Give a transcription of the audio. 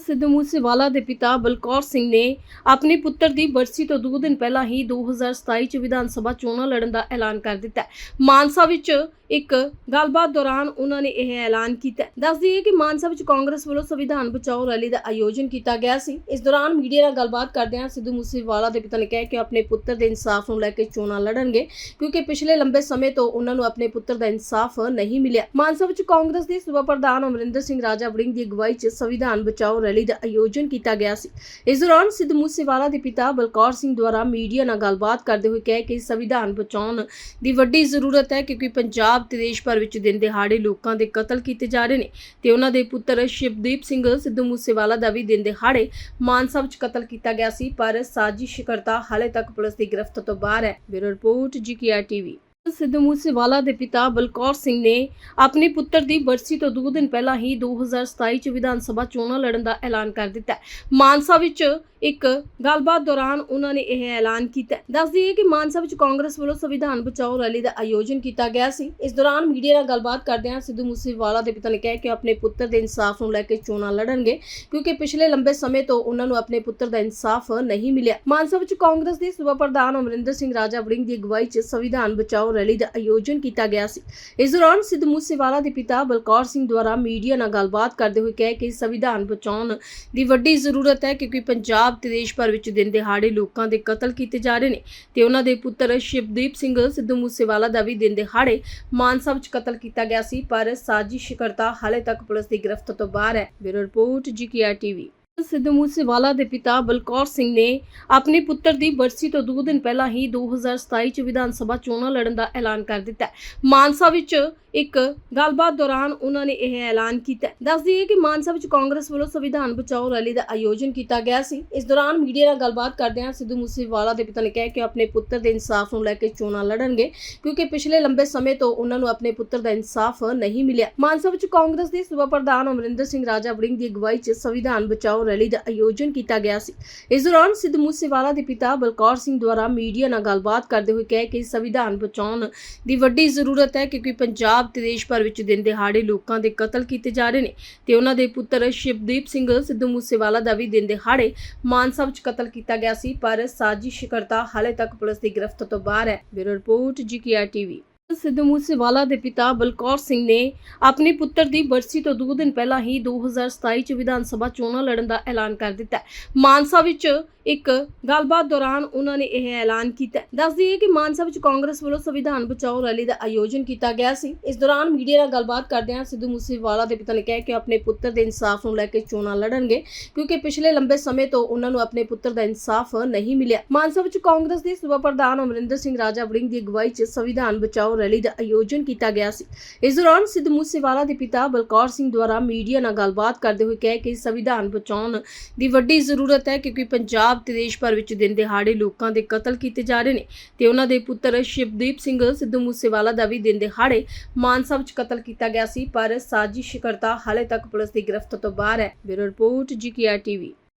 ਸਿੱਧੂ ਮੂਸੇਵਾਲਾ ਦੇ ਪਿਤਾ ਬਲਕੌਰ ਸਿੰਘ ਨੇ ਆਪਣੇ ਪੁੱਤਰ ਦੀ ਬਰਸੀ ਤੋਂ ਦੋ ਦਿਨ ਪਹਿਲਾਂ ਹੀ 2027 ਚ ਵਿਧਾਨ ਸਭਾ ਚੋਣਾਂ ਲੜਨ ਦਾ ਐਲਾਨ ਕਰ ਦਿੱਤਾ ਹੈ। ਮਾਨਸਾ ਵਿੱਚ ਇੱਕ ਗੱਲਬਾਤ ਦੌਰਾਨ ਉਹਨਾਂ ਨੇ ਇਹ ਐਲਾਨ ਕੀਤਾ। ਹੈ। ਦੱਸ ਦਈਏ ਕਿ ਮਾਨਸਾ ਵਿੱਚ ਕਾਂਗਰਸ ਵੱਲੋਂ ਸੰਵਿਧਾਨ ਬਚਾਓ ਰੈਲੀ ਦਾ ਆਯੋਜਨ ਕੀਤਾ ਗਿਆ ਸੀ। ਇਸ ਦੌਰਾਨ ਮੀਡੀਆ ਨਾਲ ਗੱਲਬਾਤ ਕਰਦਿਆਂ ਸਿੱਧੂ ਮੂਸੇਵਾਲਾ ਦੇ ਪਿਤਾ ਨੇ ਕਿਹਾ ਕਿ ਆਪਣੇ ਪੁੱਤਰ ਦੇ ਇਨਸਾਫ ਨੂੰ ਲੈ ਕੇ ਚੋਣਾਂ ਲੜਨਗੇ, ਕਿਉਂਕਿ ਪਿਛਲੇ ਲੰਬੇ ਸਮੇਂ ਤੋਂ ਉਹਨਾਂ ਨੂੰ ਆਪਣੇ ਪੁੱਤਰ ਦਾ ਇਨਸਾਫ ਨਹੀਂ ਮਿਲਿਆ। ਮਾਨਸਾ ਵਿੱਚ ਕਾਂਗਰਸ ਦੇ ਸੂਬਾ ਪ੍ਰਧਾਨ ਅਮਰਿੰਦਰ ਸਿੰਘ ਰਾਜਾ ਵੜਿੰਗ ਦੀ ਅਗਵਾਈ 'ਚ ਸੰਵਿਧਾਨ ਬਚਾਓ ਰੈਲੀ ਦਾ ਆਯੋਜਨ ਕੀਤਾ ਗਿਆ ਸੀ। ਇਸ ਦੌਰਾਨ ਸਿੱਧੂ ਮੂਸੇਵਾਲਾ ਦੇ ਪਿਤਾ ਬਲਕੌਰ ਸਿੰਘ ਦੁਆਰਾ ਮੀਡੀਆ ਨਾਲ ਗੱਲਬਾਤ ਕਰਦੇ ਹੋਏ ਕਿਹਾ ਕਿ ਸੰਵਿਧਾਨ ਬਚਾਉਣ ਦੀ ਵੱਡੀ ਜ਼ਰੂਰਤ ਹੈ, ਕਿਉਂਕਿ ਪੰਜਾਬ ਤੇ ਦੇਸ਼ ਭਰ ਵਿੱਚ ਦਿਨ ਦਿਹਾੜੇ ਲੋਕਾਂ ਦੇ ਕਤਲ ਕੀਤੇ ਜਾ ਰਹੇ ਨੇ ਤੇ ਉਹਨਾਂ ਦੇ ਪੁੱਤਰ ਸ਼ਿਵਦੀਪ ਸਿੰਘ ਸਿੱਧੂ ਮੂਸੇਵਾਲਾ ਦਾ ਵੀ ਦਿਨ ਦਿਹਾੜੇ ਮਾਨਸਾ ਵਿੱਚ ਕਤਲ ਕੀਤਾ ਗਿਆ ਸੀ, ਪਰ ਸਾਜ਼ਿਸ਼ਕਰਤਾ ਹਾਲੇ ਤੱਕ ਪੁਲਿਸ ਦੀ ਗ੍ਰਿਫਤ ਤੋਂ ਬਾਹਰ ਹੈ। Bureau report G K R TV. Sidhu Moosewala ਦੇ ਪਿਤਾ ਬਲਕੌਰ ਸਿੰਘ ਨੇ ਆਪਣੇ ਪੁੱਤਰ ਦੀ ਬਰਸੀ ਤੋਂ ਦੋ ਦਿਨ ਪਹਿਲਾਂ ਹੀ 2027 ਚ ਵਿਧਾਨ ਸਭਾ ਚੋਣਾਂ ਲੜਨ ਦਾ ਐਲਾਨ ਕਰ ਦਿੱਤਾ ਮਾਨਸਾ ਵਿੱਚ ਇੱਕ ਗੱਲਬਾਤ ਦੌਰਾਨ ਉਹਨਾਂ ਨੇ ਇਹ ਐਲਾਨ ਕੀਤਾ ਦੱਸ ਦਈਏ ਕਿ ਮਾਨਸਾ ਵਿੱਚ ਕਾਂਗਰਸ ਵੱਲੋਂ ਸੰਵਿਧਾਨ ਬਚਾਓ ਰੈਲੀ ਦਾ ਆਯੋਜਨ ਕੀਤਾ ਗਿਆ ਸੀ। ਇਸ ਦੌਰਾਨ ਮੀਡੀਆ ਨਾਲ ਗੱਲਬਾਤ ਕਰਦਿਆਂ ਸਿੱਧੂ ਮੂਸੇਵਾਲਾ ਦੇ ਪਿਤਾ ਨੇ ਕਿਹਾ ਕਿ ਉਹ ਆਪਣੇ ਪੁੱਤਰ ਦੇ ਇਨਸਾਫ ਨੂੰ ਲੈ ਕੇ ਚੋਣਾਂ ਲੜਨਗੇ, ਕਿਉਂਕਿ ਪਿਛਲੇ ਲੰਬੇ ਸਮੇਂ ਤੋਂ ਉਹਨਾਂ ਨੂੰ ਆਪਣੇ ਪੁੱਤਰ ਦਾ ਇਨਸਾਫ ਨਹੀਂ ਮਿਲਿਆ। ਮਾਨਸਾ ਵਿੱਚ ਕਾਂਗਰਸ ਦੇ ਸੂਬਾ ਪ੍ਰਧਾਨ ਅਮਰਿੰਦਰ ਸਿੰਘ ਰਾਜਾ ਵੜਿੰਗ ਦੀ ਅਗਵਾਈ 'ਚ ਸੰਵਿਧਾਨ ਬਚਾਓ ਰੈਲੀ ਦਾ ਆਯੋਜਨ ਕੀਤਾ ਗਿਆ ਸੀ। ਇਸ ਦੌਰਾਨ ਸਿੱਧੂ ਮੂਸੇਵਾਲਾ ਦੇ ਪਿਤਾ ਬਲਕੌਰ ਸਿੰਘ ਦੁਆਰਾ ਮੀਡੀਆ ਨਾਲ ਗੱਲਬਾਤ ਕਰਦੇ ਹੋਏ ਕਿਹਾ ਕਿ ਸੰਵਿਧਾਨ ਬਚਾਉਣ ਦੀ ਵੱਡੀ ਜ਼ਰੂਰਤ ਹੈ ਕਿਉਂਕਿ ਪੰਜਾਬ ਤੇ ਦੇਸ਼ ਭਰ ਵਿੱਚ ਦਿਨ ਦਿਹਾੜੇ ਲੋਕਾਂ ਦੇ ਕਤਲ ਕੀਤੇ ਜਾ ਰਹੇ ਨੇ ਤੇ ਉਹਨਾਂ ਦੇ ਪੁੱਤਰ ਸ਼ਿਵਦੀਪ ਸਿੰਘ ਸਿੱਧੂ ਮੂਸੇਵਾਲਾ ਦਾ ਵੀ ਦਿਨ ਦਿਹਾੜੇ ਮਾਨਸਾ ਵਿੱਚ ਕਤਲ ਕੀਤਾ ਗਿਆ ਸੀ, ਪਰ ਸਾਜ਼ਿਸ਼ਕਰਤਾ ਹਾਲੇ ਤੱਕ ਪੁਲਿਸ ਦੀ ਗ੍ਰਿਫਤ ਤੋਂ ਬਾਹਰ ਹੈ। Bureau report, G K R TV. Sidhu Moosewala ਦੇ ਪਿਤਾ ਬਲਕੌਰ ਸਿੰਘ ਨੇ ਆਪਣੇ ਪੁੱਤਰ ਦੀ ਬਰਸੀ ਤੋਂ ਦੋ ਦਿਨ ਪਹਿਲਾਂ ਹੀ 2027 ਚ ਵਿਧਾਨ ਸਭਾ ਚੋਣਾਂ ਲੜਨ ਦਾ ਐਲਾਨ ਕਰ ਦਿੱਤਾ। ਹੈ ਮਾਨਸਾ ਵਿੱਚ ਇੱਕ ਗੱਲਬਾਤ ਦੌਰਾਨ ਉਹਨਾਂ ਨੇ ਇਹ ਐਲਾਨ ਕੀਤਾ। ਹੈ। ਦੱਸ ਦਈਏ ਕਿ ਮਾਨਸਾ ਵਿੱਚ ਕਾਂਗਰਸ ਵੱਲੋਂ ਸੰਵਿਧਾਨ ਬਚਾਓ ਰੈਲੀ ਦਾ ਆਯੋਜਨ ਕੀਤਾ ਗਿਆ ਸੀ। ਇਸ ਦੌਰਾਨ ਮੀਡੀਆ ਨਾਲ ਗੱਲਬਾਤ ਕਰਦਿਆਂ ਸਿੱਧੂ ਮੂਸੇਵਾਲਾ ਦੇ ਪਿਤਾ ਨੇ ਕਿਹਾ ਕਿ ਆਪਣੇ ਪੁੱਤਰ ਦੇ ਇਨਸਾਫ ਨੂੰ ਲੈ ਕੇ ਚੋਣਾਂ ਲੜਨਗੇ, ਕਿਉਂਕਿ ਪਿਛਲੇ ਲੰਬੇ ਸਮੇਂ ਤੋਂ ਉਹਨਾਂ ਨੂੰ ਆਪਣੇ ਪੁੱਤਰ ਦਾ ਇਨਸਾਫ ਨਹੀਂ ਮਿਲਿਆ। ਮਾਨਸਾ ਵਿੱਚ ਕਾਂਗਰਸ ਦੇ ਸੂਬਾ ਪ੍ਰਧਾਨ ਅਮਰਿੰਦਰ ਸਿੰਘ ਰਾਜਾ ਵੜਿੰਗ ਦੀ ਅਗਵਾਈ 'ਚ ਸੰਵਿਧਾਨ ਬਚਾਓ ਰੈਲੀ ਦਾ ਆਯੋਜਨ ਕੀਤਾ ਗਿਆ ਸੀ। ਇਸ ਦੌਰਾਨ ਸਿੱਧੂ ਮੂਸੇਵਾਲਾ ਦੇ ਪਿਤਾ ਬਲਕੌਰ ਸਿੰਘ ਦੁਆਰਾ ਮੀਡੀਆ ਨਾਲ ਗੱਲਬਾਤ ਕਰਦੇ ਹੋਏ ਕਿਹਾ ਕਿ ਸੰਵਿਧਾਨ ਬਚਾਉਣ ਦੀ ਵੱਡੀ ਜ਼ਰੂਰਤ ਹੈ, ਕਿਉਂਕਿ ਪੰਜਾਬ ਤੇ ਦੇਸ਼ ਭਰ ਵਿੱਚ ਦਿਨ ਦਿਹਾੜੇ ਲੋਕਾਂ ਦੇ ਕਤਲ ਕੀਤੇ ਜਾ ਰਹੇ ਨੇ ਤੇ ਉਹਨਾਂ ਦੇ ਪੁੱਤਰ ਸ਼ਿਵਦੀਪ ਸਿੰਘ ਸਿੱਧੂ ਮੂਸੇਵਾਲਾ ਦਾ ਵੀ ਦਿਨ ਦਿਹਾੜੇ ਮਾਨਸਾ ਵਿੱਚ ਕਤਲ ਕੀਤਾ ਗਿਆ ਸੀ, ਪਰ ਸਾਜ਼ਿਸ਼ਕਰਤਾ ਹਾਲੇ ਤੱਕ ਪੁਲਿਸ ਦੀ ਗ੍ਰਿਫਤ ਤੋਂ ਬਾਹਰ ਹੈ। Bureau report, G K R TV. Sidhu Moosewala ਦੇ ਪਿਤਾ ਬਲਕੌਰ ਸਿੰਘ ਨੇ ਆਪਣੇ ਪੁੱਤਰ ਦੀ ਬਰਸੀ ਤੋਂ ਦੋ ਦਿਨ ਪਹਿਲਾਂ ਹੀ 2027 ਚ ਵਿਧਾਨ ਸਭਾ ਚੋਣਾਂ ਲੜਨ ਦਾ ਐਲਾਨ ਕਰ ਦਿੱਤਾ ਮਾਨਸਾ ਵਿੱਚ ਇੱਕ ਗੱਲਬਾਤ ਦੌਰਾਨ ਉਹਨਾਂ ਨੇ ਇਹ ਐਲਾਨ ਕੀਤਾ ਦੱਸ ਦਈਏ ਕਿ ਮਾਨਸਾ ਵਿੱਚ ਕਾਂਗਰਸ ਵੱਲੋਂ ਸੰਵਿਧਾਨ ਬਚਾਓ ਰੈਲੀ ਦਾ ਆਯੋਜਨ ਕੀਤਾ ਗਿਆ ਸੀ। ਇਸ ਦੌਰਾਨ ਮੀਡੀਆ ਨਾਲ ਗੱਲਬਾਤ ਕਰਦਿਆਂ ਸਿੱਧੂ ਮੂਸੇਵਾਲਾ ਦੇ ਪਿਤਾ ਨੇ ਕਿਹਾ ਕਿ ਆਪਣੇ ਪੁੱਤਰ ਦੇ ਇਨਸਾਫ ਨੂੰ ਲੈ ਕੇ ਚੋਣਾਂ ਲੜਨਗੇ, ਕਿਉਂਕਿ ਪਿਛਲੇ ਲੰਬੇ ਸਮੇਂ ਤੋਂ ਉਹਨਾਂ ਨੂੰ ਆਪਣੇ ਪੁੱਤਰ ਦਾ ਇਨਸਾਫ ਨਹੀਂ ਮਿਲਿਆ। ਮਾਨਸਾ ਵਿੱਚ ਕਾਂਗਰਸ ਦੇ ਸੂਬਾ ਪ੍ਰਧਾਨ ਅਮਰਿੰਦਰ ਸਿੰਘ ਰਾਜਾ ਵੜਿੰਗ ਦੀ ਅਗਵਾਈ 'ਚ ਸੰਵਿਧਾਨ ਬਚਾਓ ਰੈਲੀ ਦਾ ਆਯੋਜਨ ਕੀਤਾ ਗਿਆ ਸੀ। ਇਸ ਦੌਰਾਨ ਸਿੱਧੂ ਮੂਸੇਵਾਲਾ ਦੇ ਪਿਤਾ ਬਲਕੌਰ ਸਿੰਘ ਦੁਆਰਾ ਮੀਡੀਆ ਨਾਲ ਗੱਲਬਾਤ ਕਰਦੇ ਹੋਏ ਕਿਹਾ ਕਿ ਸੰਵਿਧਾਨ ਬਚਾਉਣ ਦੀ ਵੱਡੀ ਜ਼ਰੂਰਤ ਹੈ ਕਿਉਂਕਿ ਪੰਜਾਬ ਤੇ ਦੇਸ਼ ਭਰ ਵਿੱਚ ਦਿਨ ਦਿਹਾੜੇ ਲੋਕਾਂ ਦੇ ਕਤਲ ਕੀਤੇ ਜਾ ਰਹੇ ਨੇ ਤੇ ਉਹਨਾਂ ਦੇ ਪੁੱਤਰ ਸ਼ਿਵਦੀਪ ਸਿੰਘ ਸਿੱਧੂ ਮੂਸੇਵਾਲਾ ਦਾ ਵੀ ਦਿਨ ਦਿਹਾੜੇ ਮਾਨਸਾ ਵਿੱਚ ਕਤਲ ਕੀਤਾ ਗਿਆ ਸੀ, ਪਰ ਸਾਜ਼ਿਸ਼ਕਰਤਾ ਹਾਲੇ ਤੱਕ ਪੁਲਿਸ ਦੀ ਗ੍ਰਿਫਤ ਤੋਂ ਬਾਹਰ ਹੈ। Bureau report G K R TV.